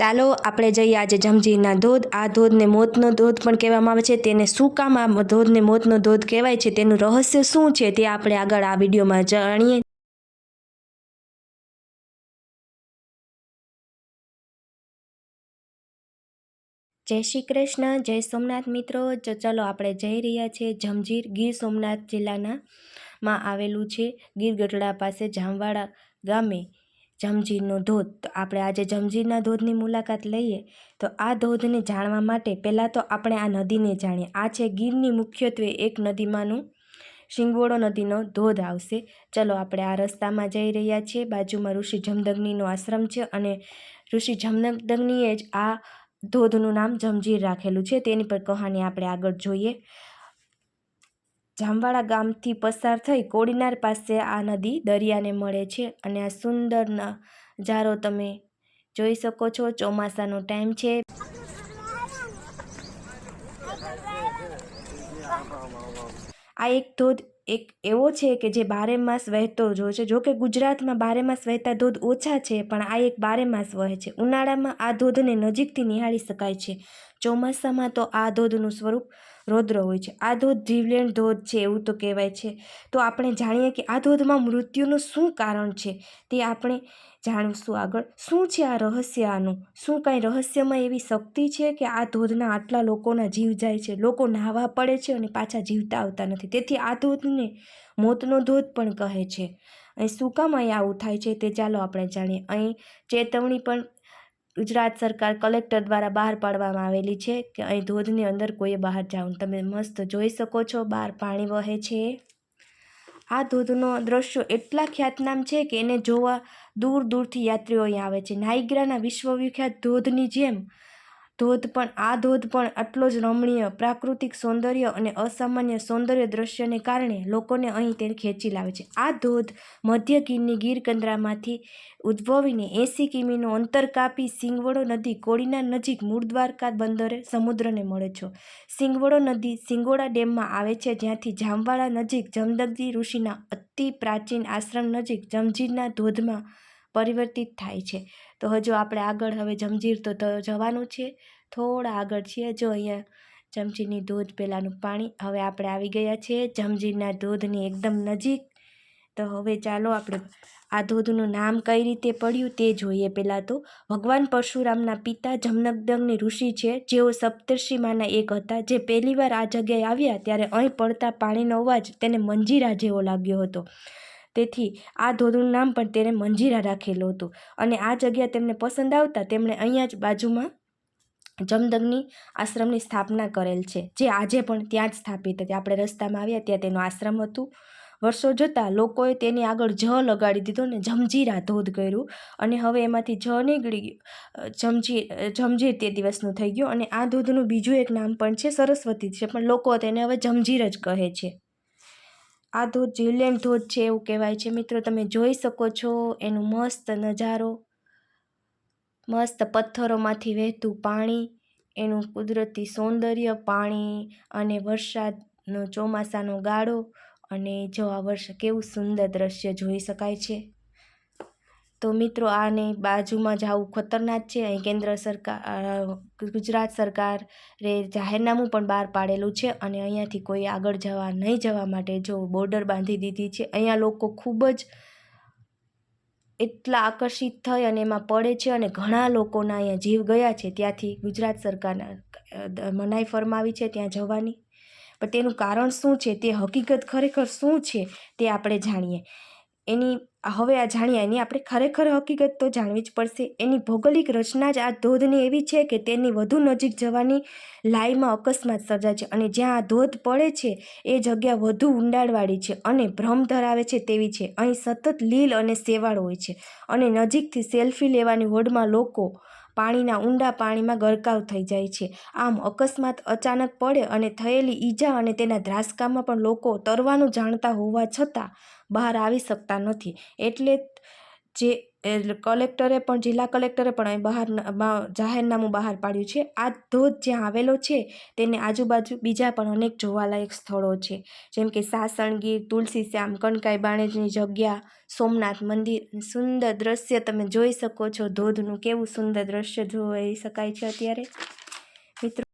ચાલો, આપણે જઈએ આજે જમજીરના ધોધ. આ ધોધને મોતનો ધોધ પણ કહેવામાં આવે છે. તેને શું કામ આ ધોધને મોતનો ધોધ કહેવાય છે? તેનું રહસ્ય શું છે? તે આપણે આગળ આ વિડીયોમાં જાણીએ. જય શ્રી કૃષ્ણ. જય સોમનાથ મિત્રો. ચલો, આપણે જઈ રહ્યા છીએ જમજીર. ગીર સોમનાથ જિલ્લાના માં આવેલું છે. ગીર ગઢડા પાસે જામવાડા ગામે. જમજીરનો ધોધ. તો આપણે આજે જમજીરના ધોધની મુલાકાત લઈએ. તો આ ધોધને જાણવા માટે પહેલાં તો આપણે આ નદીને જાણીએ. આ છે ગીરની મુખ્યત્વે એક નદીમાંનું શિંગવોડો નદીનો ધોધ આવશે. ચલો આપણે આ રસ્તામાં જઈ રહ્યા છીએ. બાજુમાં ઋષિ જમદગ્નિનો આશ્રમ છે અને ઋષિ જમદગ્નિએ જ આ ધોધનું નામ જમજીર રાખેલું છે. તેની પર કહાની આપણે આગળ જોઈએ. જામવાડા ગામથી પસાર થઈ કોડીનાર પાસે આ નદી દરિયાને મળે છે અને આ સુંદર નજારો તમે જોઈ શકો છો. ચોમાસાનો ટાઈમ છે. આ એક ધોધ એક એવો છે કે જે બારે માસ વહેતો જ છે. જોકે ગુજરાતમાં બારે માસ વહેતા ધોધ ઓછા છે, પણ આ એક બારે માસ વહે છે. ઉનાળામાં આ ધોધને નજીકથી નિહાળી શકાય છે. ચોમાસામાં તો આ ધોધનું સ્વરૂપ રૌદ્ર હોય છે. આ ધોધ જીવલેણ ધોધ છે એવું તો કહેવાય છે. તો આપણે જાણીએ કે આ ધોધમાં મૃત્યુનું શું કારણ છે તે આપણે જાણીશું આગળ. શું છે આ રહસ્ય આનું? શું કાંઈ રહસ્યમાં એવી શક્તિ છે કે આ ધોધના આટલા લોકોના જીવ જાય છે? લોકો નાહવા પડે છે અને પાછા જીવતા આવતા નથી? તેથી આ ધોધને મોતનો ધોધ પણ કહે છે. અહીં શું કામ અહીં આવું થાય છે તે ચાલો આપણે જાણીએ. અહીં ચેતવણી પણ ગુજરાત સરકાર કલેક્ટર દ્વારા બહાર પાડવામાં આવેલી છે કે અહીં ધોધની અંદર કોઈએ બહાર જવું તમે મસ્ત જોઈ શકો છો બહાર પાણી વહે છે. આ ધોધનો દ્રશ્યો એટલા ખ્યાતનામ છે કે એને જોવા દૂર દૂરથી યાત્રીઓ અહીં આવે છે. નાઇગ્રાના વિશ્વવિખ્યાત ધોધની જેમ ધોધ પણ, આ ધોધ પણ આટલો જ રમણીય, પ્રાકૃતિક સૌંદર્ય અને અસામાન્ય સૌંદર્ય દ્રશ્યને કારણે લોકોને અહીં તે ખેંચી લાવે છે. આ ધોધ મધ્ય ગીરની ગીર કંદરામાંથી ઉદ્ભવીને એંસી કિમીનું અંતર કાપી સિંગવડો નદી કોડીના નજીક મૂળ દ્વારકા બંદરે સમુદ્રને મળે છે. સિંગવડો નદી સિંગોડા ડેમમાં આવે છે, જ્યાંથી જામવાડા નજીક જમદગજી ઋષિના અતિ પ્રાચીન આશ્રમ નજીક જમજીરના ધોધમાં પરિવર્તિત થાય છે. તો હજુ આપણે આગળ હવે જમજીર તો, જવાનું છે. થોડા આગળ છીએ. જો અહીંયા જમજીરની ધોધ પહેલાંનું પાણી, હવે આપણે આવી ગયા છીએ જમજીરના ધોધની એકદમ નજીક. તો હવે ચાલો આપણે આ ધોધનું નામ કઈ રીતે પડ્યું તે જોઈએ. પહેલાં તો ભગવાન પરશુરામના પિતા જમનગદંગની ઋષિ છે, જેઓ સપ્તર્ષિમાંના એક હતા, જે પહેલીવાર આ જગ્યાએ આવ્યા ત્યારે અહીં પડતા પાણીનો અવાજ તેને મંજીરા જેવો લાગ્યો હતો. તેથી આ ધોધનું નામ પણ તેણે મંજીરા રાખેલું હતું. અને આ જગ્યા તેમને પસંદ આવતા તેમણે અહીંયા જ બાજુમાં જમદગ્નિ આશ્રમની સ્થાપના કરેલ છે, જે આજે પણ ત્યાં જ સ્થાપિત હતી. આપણે રસ્તામાં આવ્યા ત્યાં તેનું આશ્રમ હતું. વર્ષો જતાં લોકોએ તેની આગળ જ લગાડી દીધો ને જમજીરા ધોધ કર્યું અને હવે એમાંથી જ નીકળી ગયું. જમજીર જમજીર તે દિવસનું થઈ ગયું અને આ ધોધનું બીજું એક નામ પણ છે, સરસ્વતી છે, પણ લોકો તેને હવે જમજીર જ કહે છે. આ ધોધ જીવલેણ ધોધ છે એવું કહેવાય છે. મિત્રો, તમે જોઈ શકો છો, એનું મસ્ત નજારો. મસ્ત પથ્થરોમાંથી વહેતું પાણી, એનું કુદરતી સૌંદર્ય, પાણી અને વરસાદનો ચોમાસાનો ગાળો અને જો આ વર્ષ કેવું સુંદર દ્રશ્ય જોઈ શકાય છે. તો મિત્રો, આને બાજુમાં જવું ખતરનાક છે. અહીં કેન્દ્ર સરકાર ગુજરાત સરકારે જાહેરનામું પણ બહાર પાડેલું છે અને અહીંયાથી કોઈ આગળ જવા નહીં જવા માટે જો બોર્ડર બાંધી દીધી છે. અહીંયા લોકો ખૂબ જ એટલા આકર્ષિત થઈ અને એમાં પડે છે અને ઘણા લોકોના અહીંયા જીવ ગયા છે. ત્યાંથી ગુજરાત સરકારના મનાઈ ફરમાવી છે ત્યાં જવાની. પણ તેનું કારણ શું છે? તે હકીકત ખરેખર શું છે? તે આપણે જાણીએ. એની હવે આ જાણ્યા એની આપણે ખરેખર હકીકત તો જાણવી જ પડશે. એની ભૌગોલિક રચના જ આ ધોધની એવી છે કે તેની વધુ નજીક જવાની લાઈમાં અકસ્માત સર્જાય છે અને જ્યાં આ ધોધ પડે છે, એ જગ્યા વધુ ઊંડાણવાળી છે અને ભ્રમ ધરાવે છે તેવી છે. અહીં સતત લીલ અને સેવાળ હોય છે અને નજીકથી સેલ્ફી લેવાની હોડમાં લોકો પાણીના ઊંડા પાણીમાં ગરકાવ થઈ જાય છે. આમ અકસ્માત અચાનક પડે અને થયેલી ઈજા અને તેના ધ્રાસકામાં પણ લોકો તરવાનું જાણતા હોવા છતાં બહાર આવી શકતા નથી. એટલે જે એટલે કલેક્ટરે પણ, જિલ્લા કલેક્ટરે પણ અહીં બહાર જાહેરનામું બહાર પાડ્યું છે. આ ધોધ જ્યાં આવેલો છે, તેની આજુબાજુ બીજા પણ અનેક જોવાલાયક સ્થળો છે. જેમ કે સાસણગીર તુલસી શ્યામ કનકાઈ બાણેજની જગ્યા, સોમનાથ મંદિર. સુંદર દ્રશ્ય તમે જોઈ શકો છો. ધોધનું કેવું સુંદર દ્રશ્ય જોઈ શકાય છે અત્યારે. મિત્રો,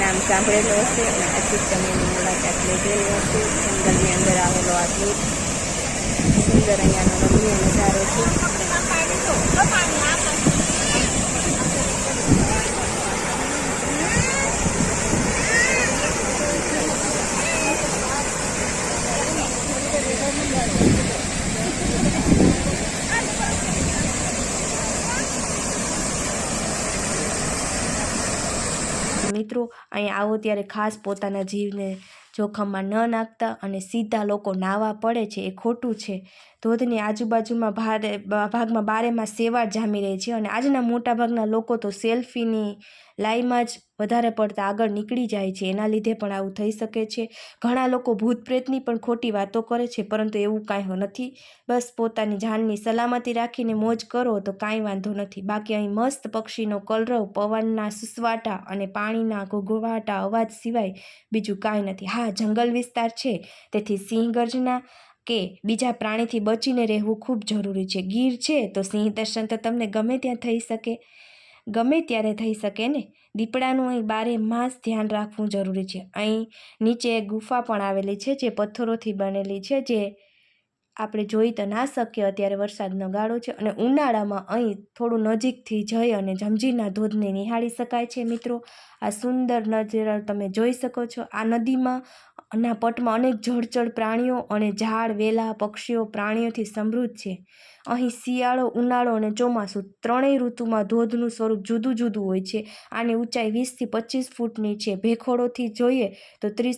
નામ સાંભળેલો હશે અને અચૂક તમે મુલાકાત લીધેલી હશે સુંદર અહીંયાનો રમણીય નજારો છે. મિત્રો અહીં આવો ત્યારે ખાસ પોતાના જીવને જોખમમાં ન નાખતા અને સીધા લોકો નાવા પડે છે એ ખોટું છે. ધોધની આજુબાજુમાં ભારે ભાગમાં બારેમાં સેવાળ જામી રહી છે અને આજના મોટાભાગના લોકો તો સેલ્ફીની લાઈમાં જ વધારે પડતા આગળ નીકળી જાય છે. એના લીધે પણ આવું થઈ શકે છે. ઘણા લોકો ભૂત પ્રેતની પણ ખોટી વાતો કરે છે, પરંતુ એવું કાંઈ નથી. બસ પોતાની જાનની સલામતી રાખીને મોજ કરો તો કાંઈ વાંધો નથી. બાકી અહીં મસ્ત પક્ષીનો કલરવ, પવનના સુસવાટા અને પાણીના ઘોઘવાટા અવાજ સિવાય બીજું કાંઈ નથી. હા, જંગલ વિસ્તાર છે. તેથી સિંહ ગર્જના કે બીજા પ્રાણીથી બચીને રહેવું ખૂબ જરૂરી છે. ગીર છે તો સિંહ દર્શન તો તમને ગમે ત્યાં થઈ શકે. ગમે ત્યારે થઈ શકે ને? દીપડાનું અહીં બારે માસ ધ્યાન રાખવું જરૂરી છે. અહીં નીચે ગુફા પણ આવેલી છે, જે પથ્થરોથી બનેલી છે, જે આપણે જોઈ તો ના શકીએ. અત્યારે વરસાદનો ગાળો છે અને ઉનાળામાં અહીં થોડું નજીકથી જઈ અને જમજીરના ધોધને નિહાળી શકાય છે મિત્રો. આ સુંદર નજારો તમે જોઈ શકો છો. આ નદીમાં ના પટમાં અનેક જળચર પ્રાણીઓ અને ઝાડ, વેલા, પક્ષીઓ, પ્રાણીઓથી સમૃદ્ધ છે. અહીં શિયાળો, ઉનાળો અને ચોમાસું ત્રણેય ઋતુમાં ધોધનું સ્વરૂપ જુદું જુદું હોય છે. આની ઊંચાઈ વીસથી પચીસ ફૂટની છે. ભેખોડોથી જોઈએ તો ત્રીસ